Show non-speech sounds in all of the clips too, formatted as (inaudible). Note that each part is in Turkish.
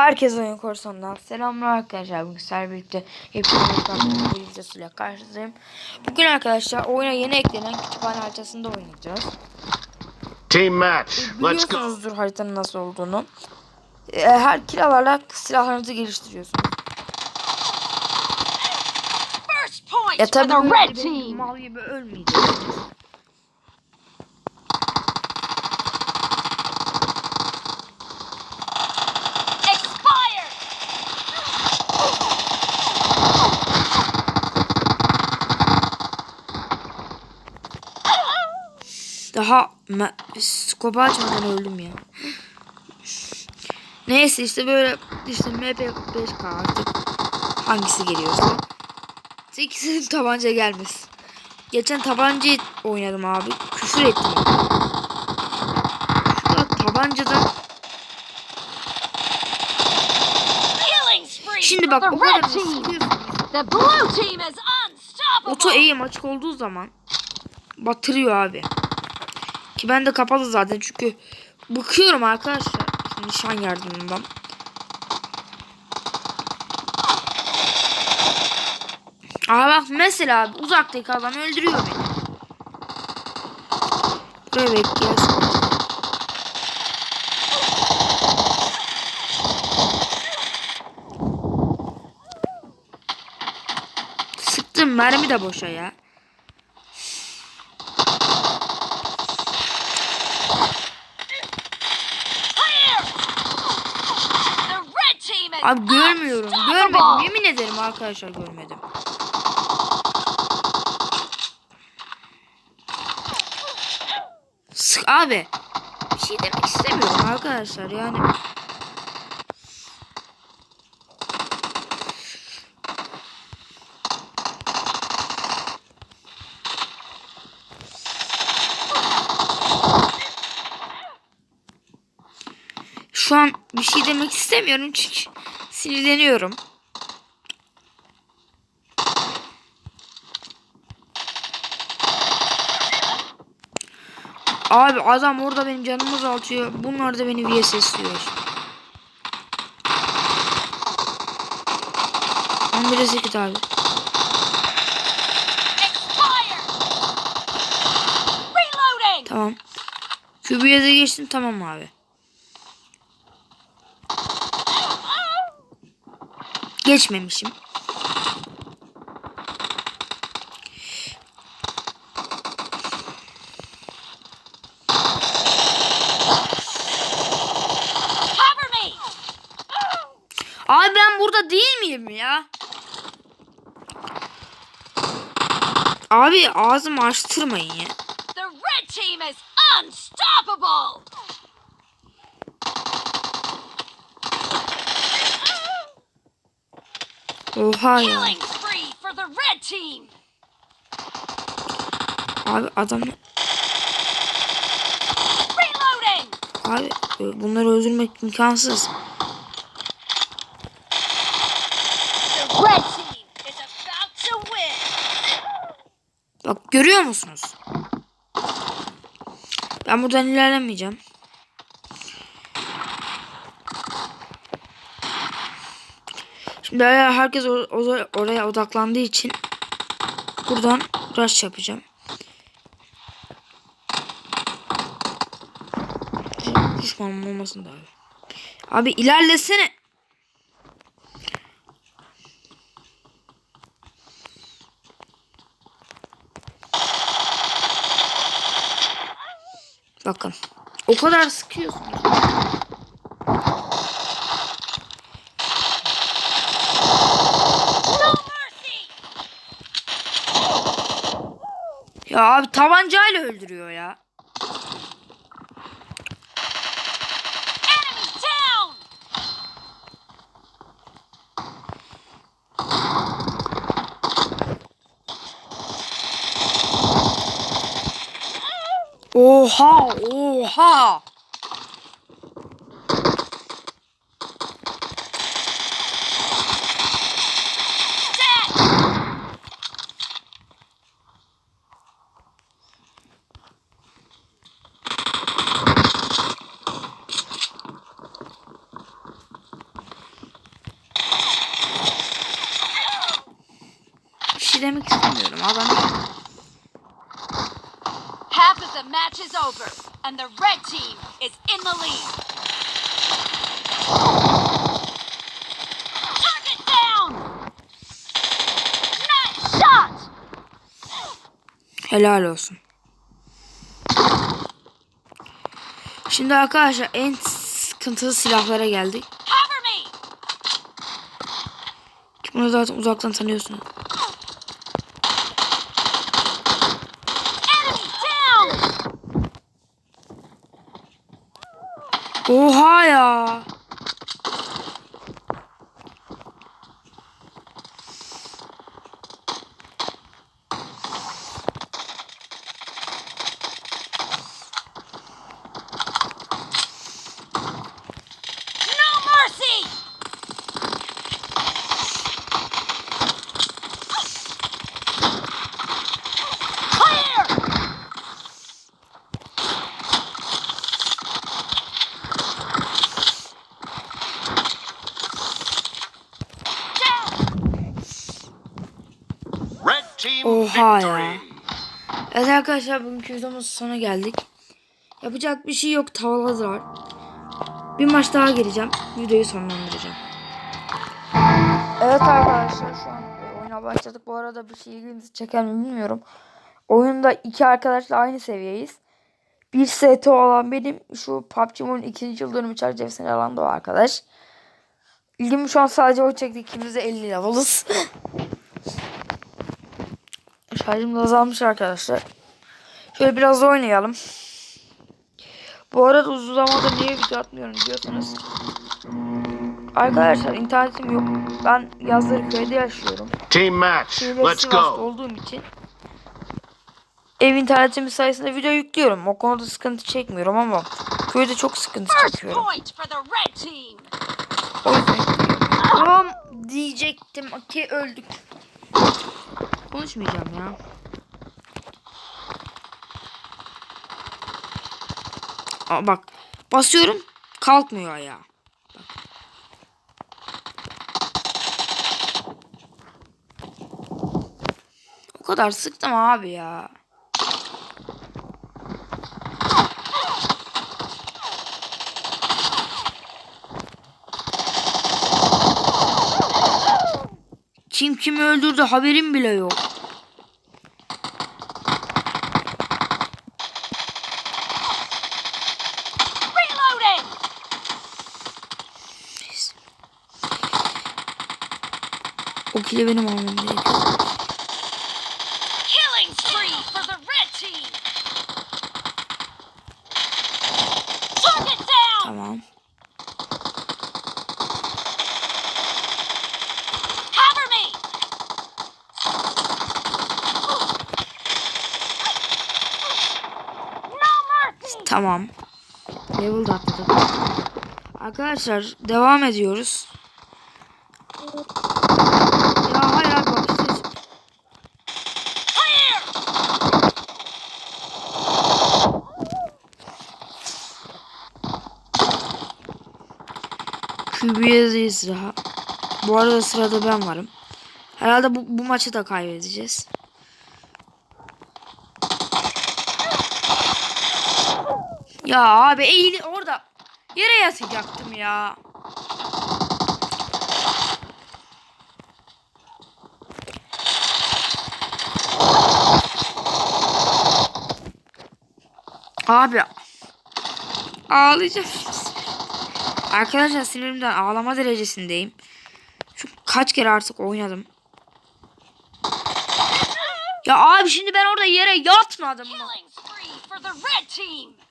Herkese oyun korsanından selamlar arkadaşlar. Bugün sizlerle birlikte bir videosuyla karşınızdayım. Bugün arkadaşlar oyuna yeni eklenen kütüphane haritasında oynayacağız. Team match. Let's go. Biliyorsunuzdur haritanın nasıl olduğunu. Ee, Her kilalarla silahlarınızı geliştiriyorsunuz. First point Ya tabii the böyle red bir team. mal gibi ölmeyeceksiniz. Daha skopu açmadan öldüm ya. Neyse işte böyle işte MP5K artık hangisi geliyorsa. İkisinin (laughs) tabanca gelmez. Geçen tabanca oynadım abi. Küfür ettim. Şurada spree Şimdi bak o kadar. Oto eğim açık olduğu zaman batırıyor abi. Ki ben de kapalı zaten çünkü bıkıyorum arkadaşlar nişan yardımından. Aa bak mesela uzaktaki adam öldürüyor beni. Buraya bekliyoruz. Sıktım mermi de boşa ya. Clear. The red team is Abi görmüyorum. Görmedim. Yemin ederim arkadaşlar görmedim. Sık abi. Bir şey demek istemiyorum arkadaşlar yani. Şu an bir şey demek istemiyorum çünkü sinirleniyorum. Abi adam orada benim canımı azaltıyor. Bunlar da beni VSS'liyor. 11'e 8 abi. Tamam. QB'ye de geçtim tamam abi. Geçmemişim. Abi ben burada değil miyim ya? Abi ağzımı açtırmayın ya. The red team is unstoppable. Oha ya. Abi adam abi e, bunları öldürmek imkansız. The red team is about to win. Bak görüyor musunuz? Ben buradan ilerlemeyeceğim. Eğer herkes or- or- oraya odaklandığı için buradan rush yapacağım. Düşmanım olmasın da abi. Abi ilerlesene. Bakın. O kadar sıkıyorsunuz. Ya abi tabancayla öldürüyor ya. Oha oha. Match is over, and the red team is in the lead. Target down! Nice shot! Helal olsun. Şimdi arkadaşlar en sıkıntılı silahlara geldik. Bunu zaten uzaktan tanıyorsunuz. 不怕呀 Oha ya. Evet arkadaşlar bugünkü videomuzun sonuna geldik. Yapacak bir şey yok tavaladılar. Bir maç daha gireceğim. Videoyu sonlandıracağım. Evet arkadaşlar şu an oyuna başladık. Bu arada bir şey ilginizi çeker mi bilmiyorum. Oyunda iki arkadaşla aynı seviyeyiz. Bir ST olan benim şu PUBG Mobile'in ikinci yıl dönümü çerçevesinde alan da o arkadaş. İlgimi şu an sadece o çekti. İkimiz de 50 level'ız. (laughs) Şarjım da azalmış arkadaşlar. Şöyle biraz da oynayalım. Bu arada uzun zamandır niye video atmıyorum diyorsanız. Arkadaşlar internetim yok. Ben yazları köyde yaşıyorum. Team match. Let's go. olduğum için. Ev internetimiz sayesinde video yüklüyorum. O konuda sıkıntı çekmiyorum ama köyde çok sıkıntı çekiyorum. O yüzden Tamam diyecektim ki öldük. Konuşmayacağım ya. Aa, bak basıyorum kalkmıyor ayağa. O kadar sıktım abi ya. Kim kimi öldürdü haberim bile yok. O kili benim almam gerekiyor. Killing spree for the red team! Target down! Tamam. Cover me! No mercy! Tamam. Level da. Arkadaşlar devam ediyoruz. Ya hayır abi bak işte Clear! QB'deyiz daha. Bu arada sırada ben varım. Herhalde bu, bu maçı da kaybedeceğiz. Ya abi eğil orada yere yatacaktım ya. Abi ağlayacağım. Arkadaşlar sinirimden ağlama derecesindeyim. Şu kaç kere artık oynadım. Ya abi şimdi ben orada yere yatmadım mı? Killing spree for the red team!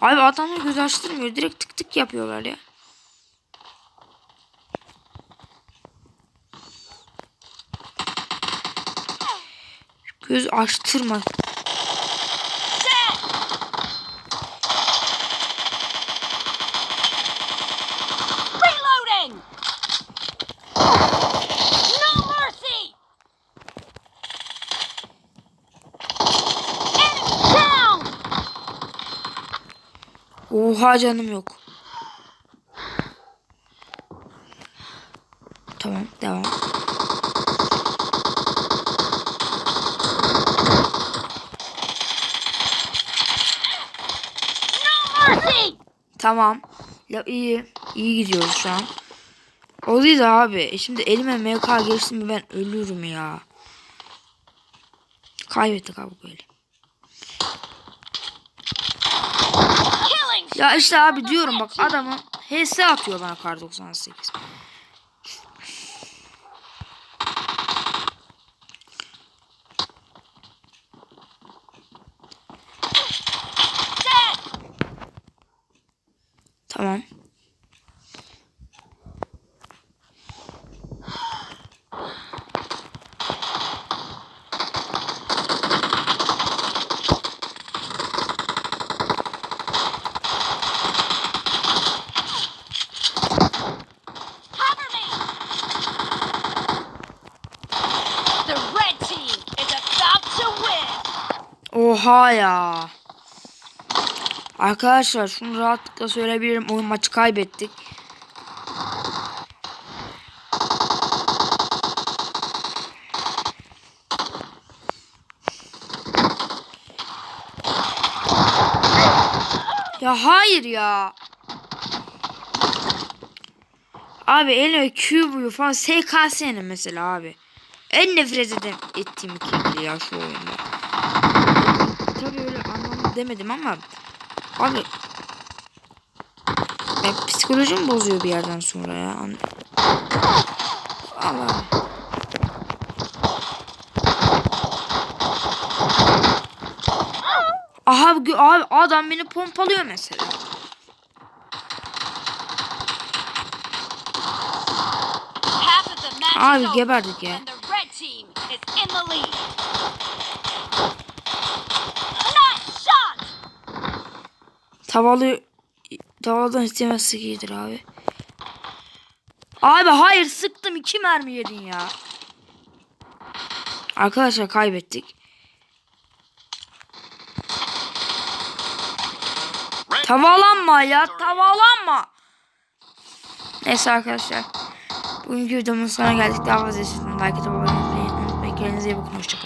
Abi adamlar göz açtırmıyor. Direkt tık tık yapıyorlar ya. Göz açtırma. Oha canım yok. Tamam devam. Tamam. Ya iyi. iyi gidiyoruz şu an. Oluyor abi. E şimdi elime MK geçti mi ben ölürüm ya. Kaybettik abi böyle. Ya işte abi diyorum bak adamı HS atıyor bana kar 98. dead. Tamam. Cover me. The red team is about to win. Oha ya. Arkadaşlar şunu rahatlıkla söyleyebilirim. Oyun maçı kaybettik. Ya hayır ya. Abi eline Cube'yu falan SKS'nin mesela abi. En nefret ettiğim ikili ya şu oyunda. Tabii öyle anlamda demedim ama abi ya psikolojim bozuyor bir yerden sonra ya. Allah. Aha abi adam beni pompalıyor mesela. Abi geberdik ya. Tavalı tavaldan istemez iyidir abi. Abi hayır sıktım iki mermi yedin ya. Arkadaşlar kaybettik. Tavalanma ya tavalanma. Neyse arkadaşlar. Bugünkü videomuzun sonuna geldik. Daha fazla like atıp abone olmayı unutmayın. Kendinize iyi bakın. Hoşçakalın.